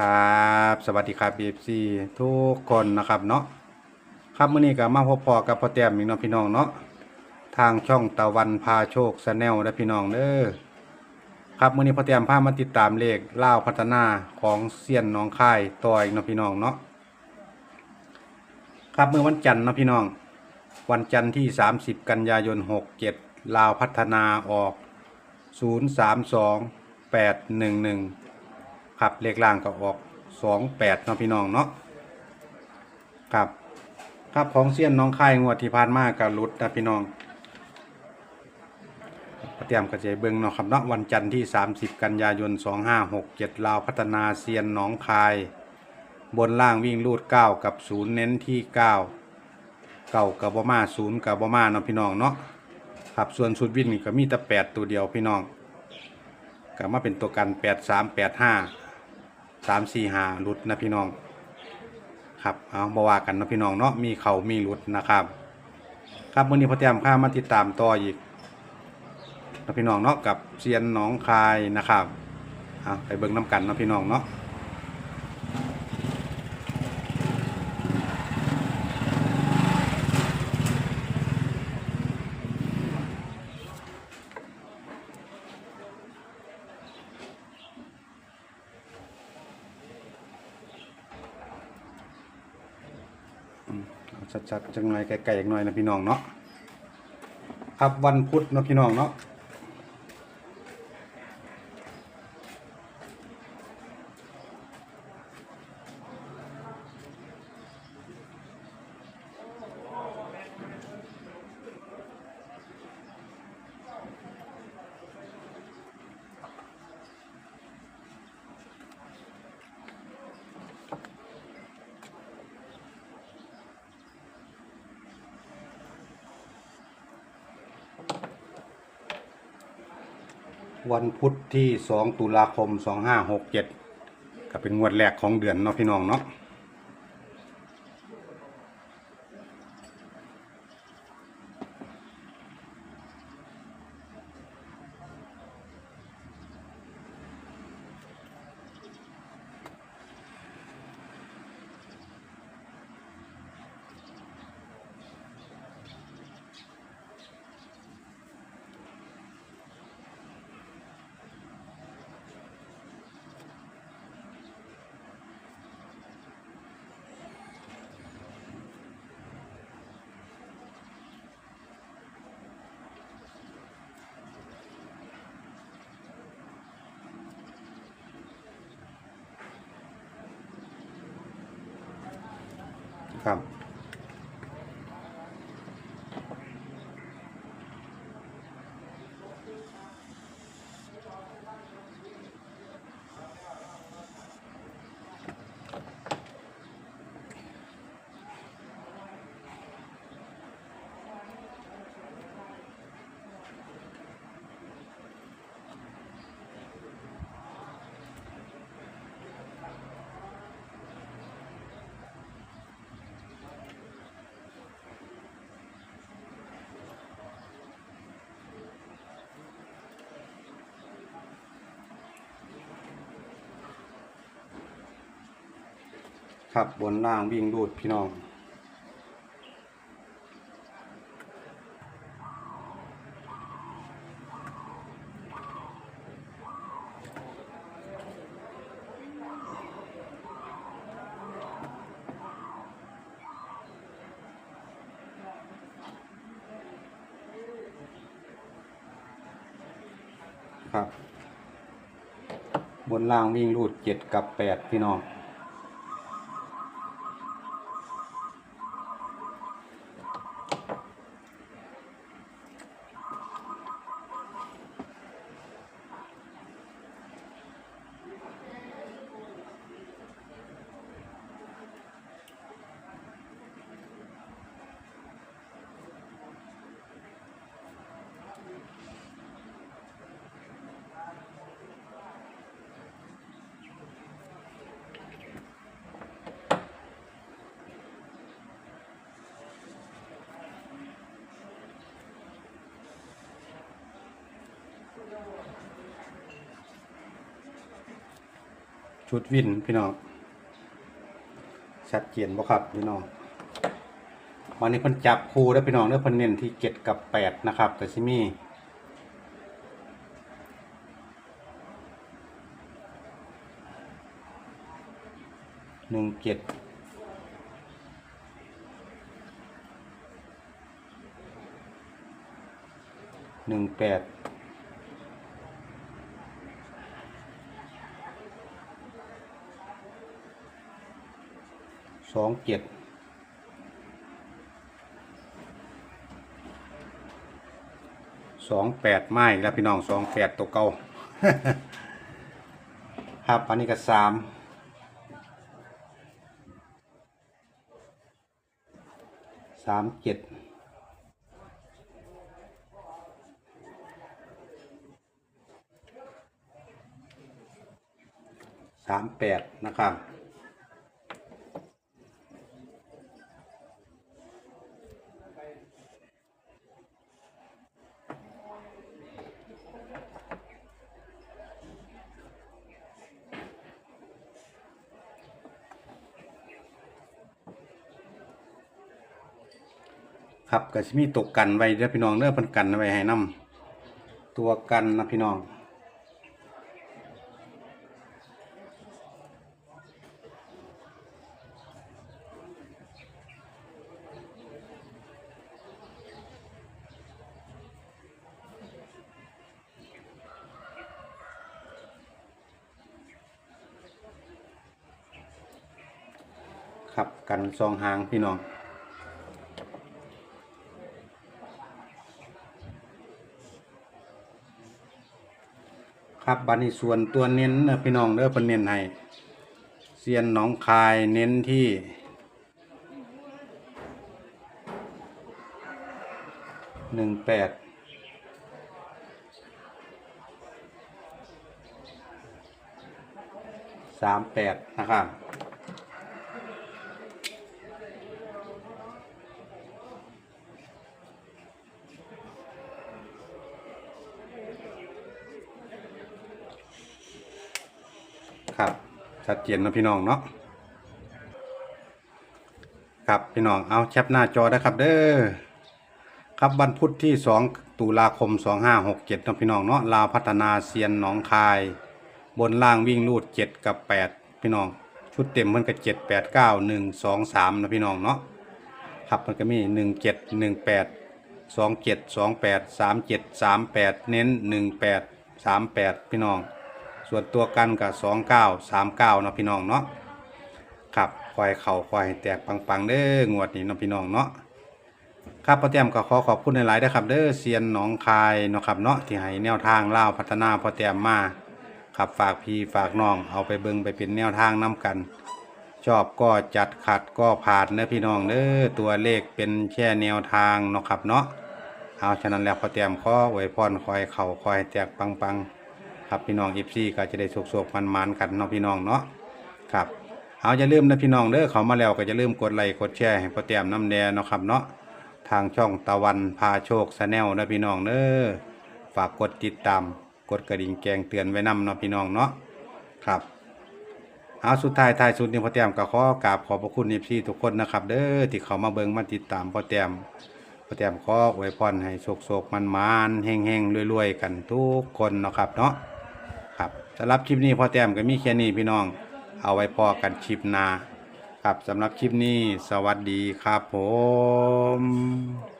ครับ สวัสดีครับ BFC ทุกคนนะครับเนาะครับมื้อนี้ก็มาพบพอกับพ่อแต้มอีกเนาะพี่น้องเนาะทางช่องตะวันพาโชคชาแนลและพี่น้องเด้อครับมื้อนี้พ่อแต้มพามาติดตามเลขล่าวพัฒนาของเซียนน้องค่ายต่ออีกเนาะพี่น้องเนาะครับเมื่อวันจันทร์เนาะพี่น้อง วันจันทร์ที่ 30 กันยายน 67ลาวพัฒนาออก 032 811 ครับเลขล่างก็ออก28เนาะพี่น้องเนาะครับครับของเซียนน้องค่ายงวดที่ผ่านมากับรุดนะพี่น้องเตรียมกระเจายเบิงเนาะครับเนาะวันจันทร์ที่ 30 กันยายน 2567 ลาวพัฒนาเซียนน้องคาย บนล่างวิ่งรูด 9 กับ 0 เน้นที่ 9 เก่ากับบมาศูนย์กับบมาเนาะพี่น้องเนาะครับส่วนชุดวิ่งก็มีแต่แปดตัวเดียวพี่น้องก็มาเป็นตัวกันแปดสามแปดห้า สามสี่ห้าหลุดนะพี่น้อง ครับเอาบว่ากันนะพี่น้องเนาะมีเขามีหลุดนะครับ ครับวันนี้พอเตรียมข้ามาติดตามต่ออีกนะพี่น้องเนาะกับเซียนหนองคายนะครับเอาไปเบิ่งน้ำกันนะพี่น้องเนาะ ชัดๆจังหน่อยไกลๆอีกหน่อยนะพี่น้องเนาะครับวันพุธเนาะพี่น้องเนาะ วันพุธที่ 2 ตุลาคม 2567 ก็เป็นงวดแรกของเดือนเนาะพี่น้องเนาะ ครับ ครับบนล่างวิ่งรูดพี่น้อง ครับ บนล่างวิ่งรูดเจ็ดกับแปดพี่น้อง ชุดวินพี่น้องชัดเจนบ่ครับพี่น้องวันนี้เพิ่นจับคู่แล้วพี่น้องเด้อเพิ่นเน้นที่เจ็ดกับแปดนะครับแต่ซิมีหนึ่งเจ็ดหนึ่งแปด สองเจ็ดสองแปดไม้แล้วพี่น้องสองแปดตัวเก่าครับอันนี้ก็สามสามเจ็ดสามแปดนะครับ ครับก็สิมีตกกันไว้เด้อพี่น้องเด้อพิ่นกันไว้ให้นํตัวกันนะพี่น้องครับกันซองหางพี่น้อง ครับบัดนี้ส่วนตัวเน้นนะพี่น้องเด้อเพิ่นเน้นให้เซียนหนองคายเน้นที่หนึ่งแปดสามแปดนะครับ ครับชัดเจนนะพี่น้องเนาะครับพี่น้องเอาแคปหน้าจอได้ครับเด้อครับวันพุธที่ 2 ตุลาคม 2567เนะพี่น้องเนาะลาวพัฒนาเซียนหนองคาย บนล่างวิ่งรูด 7 กับ 8 พี่น้อง ชุดเต็มมันก็ 7 8 9 1 2 3นะพี่น้องเนาะครับมันก็มี 1 7 1 8 2 7 2 8 3 7 3 8 เน้น 1 8 3 8 พี่น้อง ส่วนตัวกันกับสองเก้าสามเก้าเนาะพี่น้องเนาะครับควายเข่าควายแตกปังๆเด้องวดนี้เนาะพี่น้องเนาะครับพ่อแต้มก็ขอขอบคุณหลายๆนะครับเด้อเซียนหนองคายเนาะครับเนาะที่ให้แนวทางเล่าพัฒนาพ่อแต้มมาครับฝากพี่ฝากน้องเอาไปเบิ่งไปเป็นแนวทางน้กัน ชอบก็จัดขัดก็ผ่านเด้อพี่น้องเด้อตัวเลขเป็นแค่แนวทางเนาะครับเนาะเอาฉะนั้นแล้วพ่อแต้มขอไว้พรคอยเข่าคอยแตกปังๆ ครับพี่น้องอีซี่ก็จะได้โศกๆมันๆกันเนาะพี่น้องเนาะครับเอาอย่าลืมนะพี่น้องเด้อเขามาแล้วก็จะลืมกดไลค์กดแชร์ให้พ่อแต้มน้ำแดงเนาะครับเนาะทางช่องตะวันพาโชคชาแนลนะพี่น้องเด้อฝากกดติดตามกดกระดิ่งแกงเตือนไว้นำเนาะพี่น้องเนาะครับเอาสุดท้ายท้ายสุดนี้พ่อแต้มก็ขอกราบขอบพระคุณอีซี่ทุกคนนะครับ เด้อที่เขามาเบิ่งมาติดตามพ่อแต้มพ่อแต้มขออวยพรให้โศกๆมันๆเฮงๆรวยๆกันทุกคนเนาะครับเนาะ สำหรับคลิปนี้พ่อแต้มก็มีแค่นี้พี่น้อง เอาไว้พอกันคลิปหน้าครับสำหรับคลิปนี้ สวัสดีครับผม